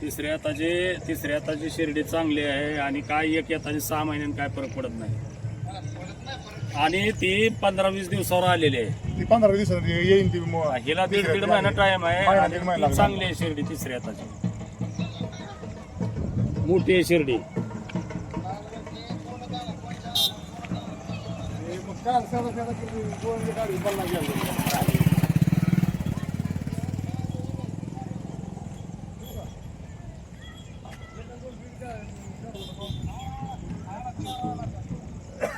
तिसऱ्या हाताचे तिसऱ्या हाताची शिर्डी चांगली आहे आणि काय एक येताची सहा महिन्यात काय फरक पडत नाही. आणि ती पंधरा वीस दिवसावर आलेली आहे. ती पंधरा दिवसात येईन ती मग. हिला दीड दीड महिना टाइम आहे महिना, आणि दीड महिना ती चांगली आहे शिर्डी तिसऱ्या हाताची मोठी आहे शिर्डी.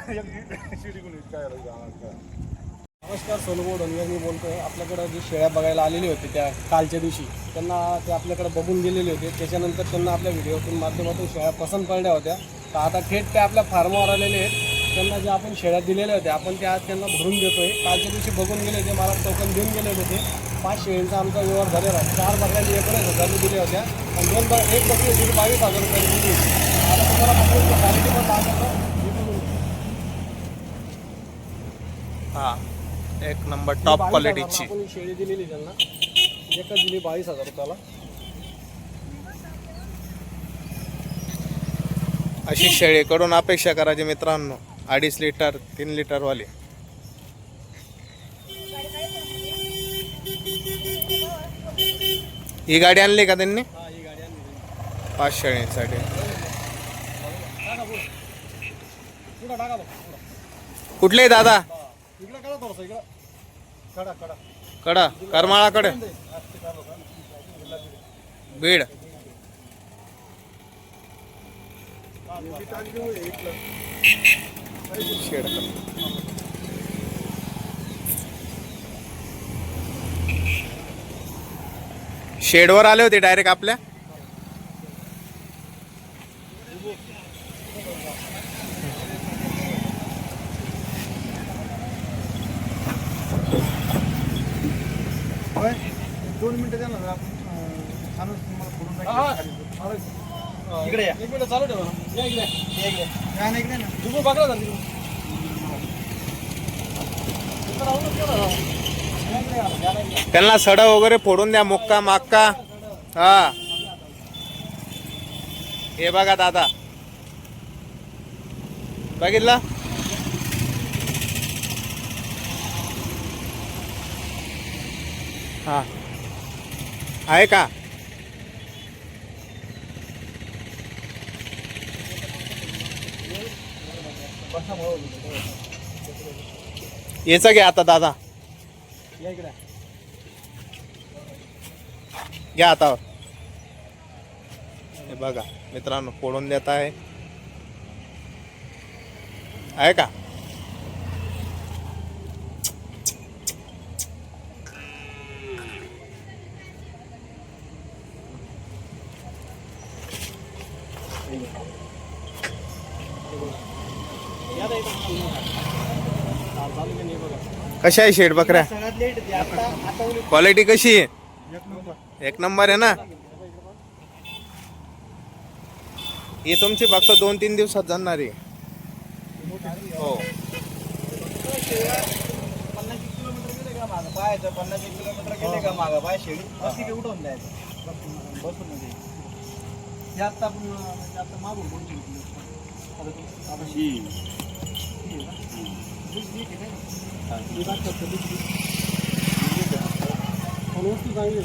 नमस्कार सोनभाऊ डोंगर मी बोलतोय. आपल्याकडं जी शेळ्या बघायला आलेली होती त्या कालच्या दिवशी त्यांना ते आपल्याकडे बघून गेलेले होते. त्याच्यानंतर त्यांना आपल्या व्हिडिओतून माध्यमातून शेळ्या पसंत पडल्या होत्या. तर आता थेट ते आपल्या फार्मावर आलेले आहेत. त्यांना जे आपण शेळ्या दिलेल्या होत्या आपण त्या आज त्यांना भरून देतोय. कालच्या दिवशी बघून गेले होते मला टोकन देऊन गेले होते. पाच शेळींचा आमचा व्यवहार झालेला आहे. चार बकऱ्यांनी एकोणीस हजार दिल्या होत्या. आणि दोन एक बकरी होती बावीस हजार रुपये दिली आता तुम्हाला क्वालिटी पण दाखवतो. ही. एक नंबर टॉप 22,000 क्वालिटीची शेळी दिलेली त्यांना. एकच दिली बावीस हजार रुपयाला. अशी शेळीकडून अपेक्षा करायची मित्रांनो. अडीच लिटर तीन लिटर वाली ही गाडी आणली का त्यांनी? पाच शेळींसाठी. कुठले दादा? थोडंसं इकडं. कडा कडा कडा करमाळाकडे. बीड. शेड शेडवर आले होते डायरेक्ट आपल्या? मिनिटं द्या ना आपण छानच तुम्हाला टाकू. इकडे या. एक मिनिट चालू ठेवा या इकडे. या इकडे. काय नाही इकडे ना. पकडा. इकडं ना. इकडे. त्यांना सड वगैरे फोडून द्या मुक्का माक्का. हा. हे बघा दादा. बघितलं? हा. आहे का? याचा घ्या आता दादा. घ्या आता हे बघा मित्रांनो फोडून देत आहे का या ना इकडे. हा, चालू आहे, नाही बघा. कशा आहे शेड बकऱ्या? क्वालिटी कशी आहे? एक नंबर आहे ना? ही तुमची फक्त दोन तीन दिवसात जाणार आहे. हो. पन्नास किलोमीटर गेले का मागं पाहायचं पन्नास किलोमीटर गेले का पाय शेळी उठवून द्यायचं मागून वस्तू चांगली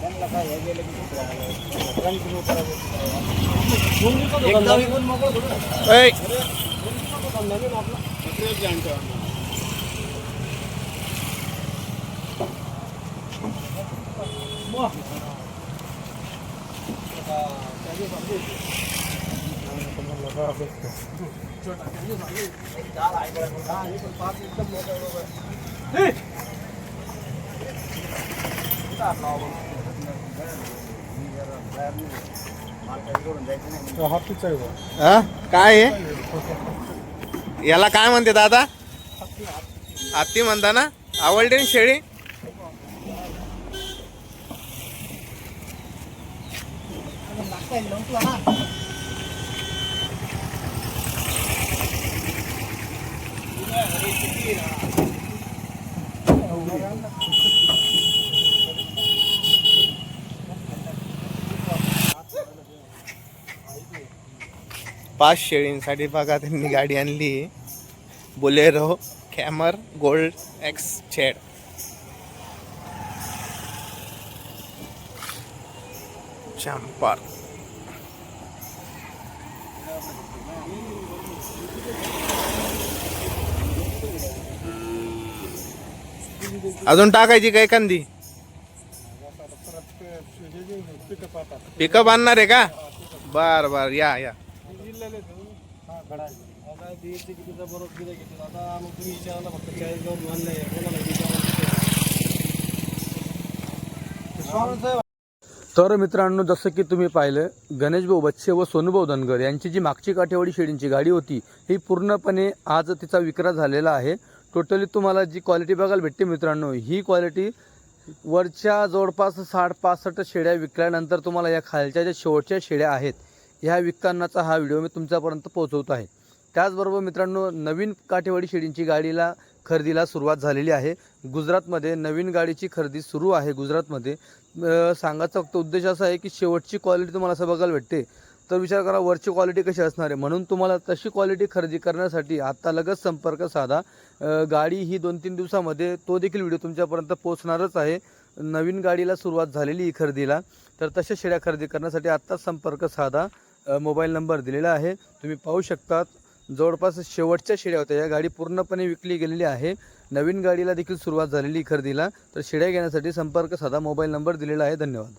त्यांना काय गेलं की दुसरं आलं. कंटिन्यू करायचं. दोन दिवसात एकदा विकून मोकळं थोडं. ऐ, नवीन आपलं हातीच आहे बा. हा? काय आहे याला काय म्हणते दादा? हत्ती म्हणता ना? आवडते शेळी? पाच शेळींसाठी बघा त्यांनी गाडी आणली. बोलेरो कॅमर गोल्ड एक्स छेड चंपर. अजून टाकायची काय कंदी पिकअप आणणार आहे का? बर बर या या. आता DSC कितीचा बरोबर दिलं घेतलं आता मग तुम्ही विचारायला फक्त चाळीस गाव आणलंय कोणाला विचारायला तर मित्रांनो जसं की तुम्ही पाहिलं गणेश भाऊ बच्चे व सोनूभाऊ धनगर यांची जी मागची काठेवाडी शेळींची गाडी होती ही पूर्णपणे आज तिचा विक्रा झालेला आहे. टोटली तुम्हाला जी क्वालिटी बघायला भेटते मित्रांनो ही क्वालिटी वरच्या जवळपास साठ पासष्ट शेळ्या विकल्यानंतर तुम्हाला या खालच्या ज्या शेवटच्या शेळ्या आहेत ह्या विकतानाचा हा व्हिडिओ मी तुमच्यापर्यंत पोहोचवत आहे. त्याचबरोबर मित्रांनो नवीन काठेवाडी शेळींची गाडीला खरेदीला सुरुवात झालेली आहे. गुजरातमध्ये नवीन गाडीची खरेदी सुरू आहे गुजरातमध्ये. सांगायचा फक्त उद्देश असा आहे की शेवटची क्वालिटी तुम्हाला असं बघायला भेटते. तर विचार करा वरची क्वालिटी कशी असणार आहे? म्हणून तुम्हाला तशी क्वालिटी खरेदी करण्यासाठी आत्ता लगेच संपर्क साधा. गाडी ही दोन तीन दिवसामध्ये तो देखील व्हिडिओ तुमच्यापर्यंत पोहोचणारच आहे. नवीन गाडीला सुरुवात झालेली ही खरेदीला. तर तशा शेड्या खरेदी करण्यासाठी आत्ताच संपर्क साधा. मोबाईल नंबर दिलेला आहे. तुम्ही पाहू शकतात जवळपास शेवटच्या शेड्या होत्या. या गाडी पूर्णपणे विकली गेलेली आहे. नवीन गाडीला देखील सुरुवात झालेली खरेदीला. तर शेड्या घेण्यासाठी संपर्क साधा. मोबाईल नंबर दिलेला आहे. धन्यवाद.